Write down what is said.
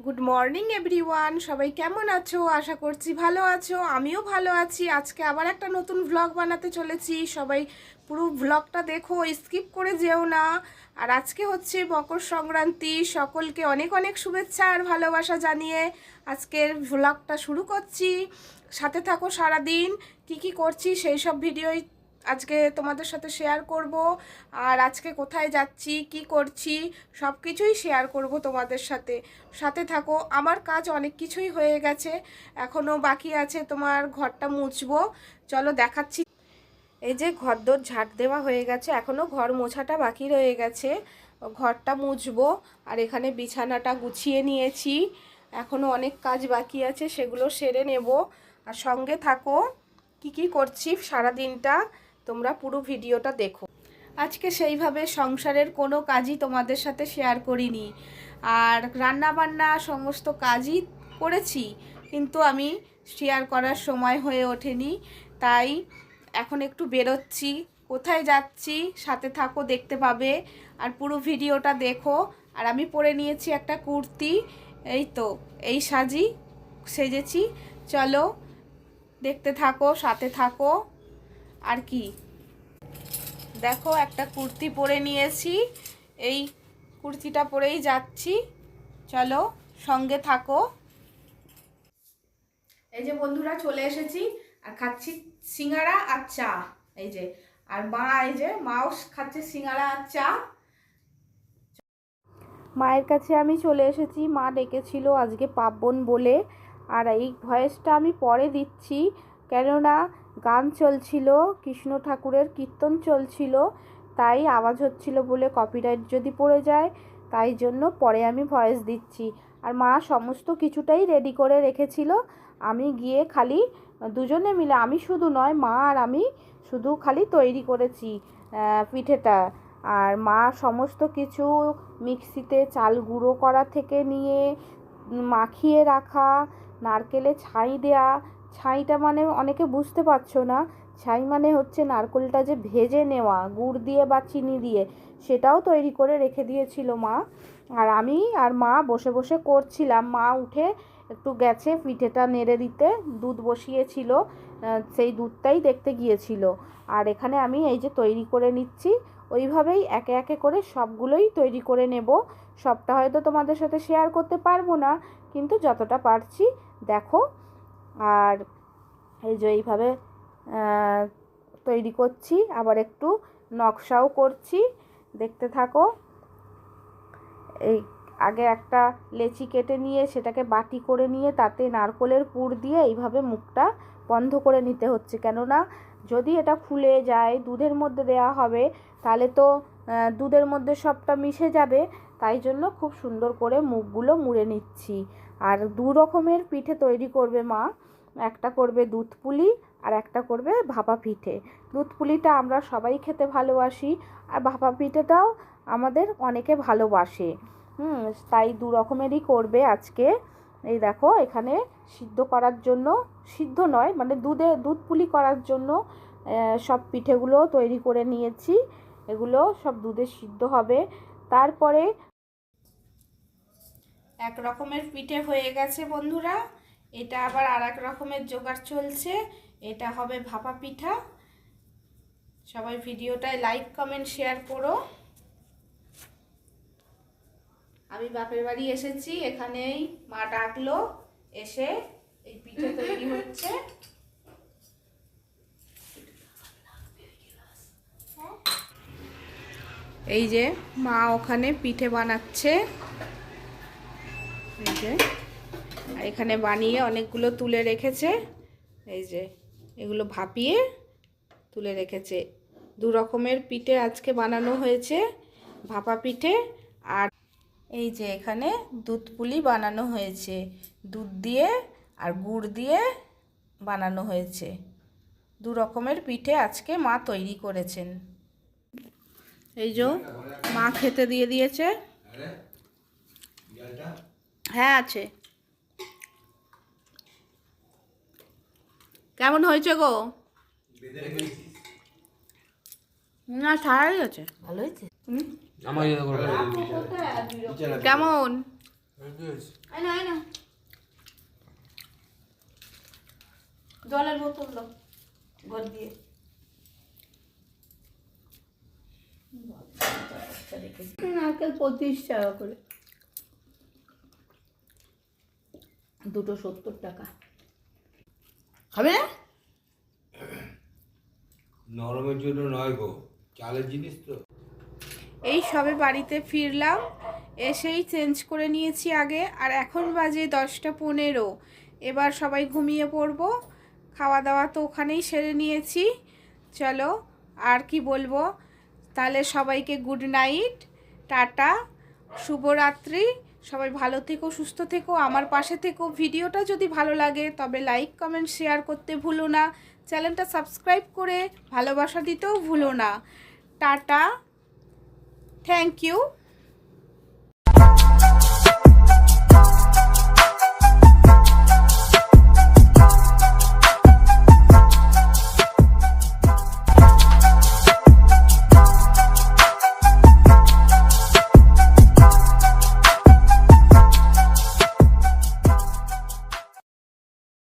Good morning everyone সবাই কেমন আছো? আশা করছি ভালো আছো। আমিও ভালো আছি। আজকে আবার একটা নতুন ভ্লগ বানাতে চলেছি। সবাই পুরো ভ্লগটা দেখো স্কিপ করে যেও না। আর আজকে হচ্ছে মকর সংক্রান্তি। সকলকে অনেক অনেক শুভেচ্ছা আর ভালোবাসা জানিয়ে আজকের ভ্লগটা শুরু করছি। সাথে থাকো সারাদিন। কী কী করছি সেই সব ভিডিওই আজকে তোমাদের সাথে শেয়ার করব, আর আজকে কোথায় যাচ্ছি, কি করছি সব কিছুই শেয়ার করব তোমাদের সাথে। সাথে থাকো, আমার কাজ অনেক কিছুই হয়ে গেছে এখনও বাকি আছে তোমার ঘরটা মুছবো। চলো দেখাচ্ছি। এই যে ঘরদোর ঝাঁট দেওয়া হয়ে গেছে এখনও ঘর মোছাটা বাকি রয়ে গেছে। ঘরটা মুছবো, আর এখানে বিছানাটা গুছিয়ে নিয়েছি। এখনও অনেক কাজ বাকি আছে, সেগুলো সেরে নেব। আর সঙ্গে থাকো, কি কি করছি সারা দিনটা তোমরা পুরো ভিডিওটা দেখো। আজকে সেইভাবে সংসারের কোনো কাজই তোমাদের সাথে শেয়ার করিনি। আর রান্না বান্না সমস্ত কাজই করেছি, কিন্তু আমি শেয়ার করার সময় হয়ে ওঠেনি। তাই এখন একটু বেরোচ্ছি, কোথায় যাচ্ছি সাথে থাকো, দেখতে পাবে। আর পুরো ভিডিওটা দেখো। আর আমি পরে নিয়েছি একটা কুর্তি, এই তো, এই সাজি, সেজেছি। চলো, দেখতে থাকো, সাথে থাকো। আর কি? দেখো, একটা কুর্তি পরে নিয়েছি। এই কুর্তিটা পরেই যাচ্ছি। চলো, সঙ্গে থাকো। এই যে বন্ধুরা, চলে এসেছি। আর খাচ্ছি সিঙ্গারা আর চা। এই যে, আর মা, এই যে মাও খাচ্ছে সিঙ্গারা আর চা। মায়ের কাছে আমি চলে এসেছি। মা ডেকেছিল আজকে পার্বণ বলে। আর এই ভয়েসটা আমি পরে দিচ্ছি। কেননা গান চলছিল, কৃষ্ণ ঠাকুরের কীর্তন চলছিল, তাই আওয়াজ হচ্ছিল বলে কপিরাইট যদি পড়ে যায়, তাই জন্য পরে আমি ভয়েস দিচ্ছি। আর মা সমস্ত কিছুটাই রেডি করে রেখেছিল। আমি গিয়ে খালি দুজনে মিলে, আমি শুধু নয়, মা আর আমি শুধু খালি তৈরি করেছি পিঠেটা। আর মা সমস্ত কিছু মিক্সিতে চাল গুঁড়ো করা থেকে নিয়ে মাখিয়ে রাখা, নারকেলে ছাই দেয়া ছাইটা মানে অনেকে বুঝতে পারছ না। ছাই মানে হচ্ছে নারকেলটা যে ভেজে নেওয়া, গুড় দিয়ে বা চিনি দিয়ে, সেটাও তৈরি করে রেখে দিয়েছিল মা। আর আমি আর মা বসে বসে করছিলাম। মা উঠে একটু গেছে পিঠেটা নেড়ে দিতে, দুধ বসিয়েছিল সেই দুধটাই দেখতে গিয়েছিল। আর এখানে আমি এই যে তৈরি করে নিচ্ছি, ওইভাবেই একে একে করে সবগুলোই তৈরি করে নেব। সবটা হয়তো তোমাদের সাথে শেয়ার করতে পারব না, কিন্তু যতটা পারছি, দেখো আর এই যে এইভাবে তৈরি করছি। আবার একটু নকশাও করছি। দেখতে থাকো। এই আগে একটা লেচি কেটে নিয়ে সেটাকে বাটি করে নিয়ে তাতে নারকলের পুর দিয়ে এইভাবে মুখটা বন্ধ করে নিতে হচ্ছে। কেননা যদি এটা খুলে যায়, দুধের মধ্যে দেওয়া হবে, তাহলে তো দুধের মধ্যে সবটা মিশে যাবে। তাই জন্য খুব সুন্দর করে মুখগুলো মুড়ে নিচ্ছি। আর দু রকমের পিঠে তৈরি করবে মা। একটা করবে দুধ পুলি আর একটা করবে ভাপা পিঠে। দুধ পুলিটা আমরা সবাই খেতে ভালোবাসি আর ভাপা পিঠেটাও আমাদের অনেকে ভালোবাসে। হুম, তাই দু রকমেরই করবে আজকে। এই দেখো, এখানে সিদ্ধ করার জন্য, সিদ্ধ নয় মানে দুধে, দুধ পুলি করার জন্য সব পিঠেগুলো তৈরি করে নিয়েছি। এগুলো সব দুধে সিদ্ধ হবে। তারপরে এক রকমের পিঠে হয়ে গেছে বন্ধুরা। এটা আবার আর এক রকমের জোগাড় চলছে। এটা হবে ভাপা পিঠা। সবাই ভিডিওটায় লাইক কমেন্ট শেয়ার করো। আমি বাপের বাড়ি এসেছি, এখানেই মা ডাকলো, এসে এই পিঠে তৈরি হচ্ছে। এই যে মা ওখানে পিঠে বানাচ্ছে। এই যে। আর এখানে বানিয়ে অনেকগুলো তুলে রেখেছে। এই যে, এগুলো ভাপিয়ে তুলে রেখেছে। দু রকমের পিঠে আজকে বানানো হয়েছে, ভাপা পিঠে আর এই যে এখানে দুধ পুলি বানানো হয়েছে। দুধ দিয়ে আর গুড় দিয়ে বানানো হয়েছে। দু রকমের পিঠে আজকে মা তৈরি করেছেন। এই যে, মা খেতে দিয়ে দিয়েছে। হ্যাঁ আছে। কেমন হয়েছে গো? না ছাড়াই আছে ভালো হয়েছে? কেমন? জলের বোতল দাও ঘর দিয়ে। নারকেল পঁচিশ টাকা করে। দুটো সত্তর টাকা। খাবে? না নরমের জন্য নয় গো চালের জিনিস তো। এই সবে বাড়িতে ফিরলাম এসেই চেঞ্জ করে নিয়েছি আগে আর এখন বাজে দশটা পনেরো। এবার সবাই ঘুমিয়ে পড়ব খাওয়া দাওয়া তো ওখানেই সেরে নিয়েছি। চলো আর কি বলব? তাহলে সবাইকে গুড নাইট টাটা। শুভরাত্রি। সবাই ভালো থেকো, সুস্থ থেকো। আমার পাশে থেকো। ভিডিওটা যদি ভালো লাগে, তবে লাইক কমেন্ট শেয়ার করতে ভুলো না। চ্যানেলটা সাবস্ক্রাইব করে ভালোবাসা দিতেও ভুলো না। টাটা। Thank you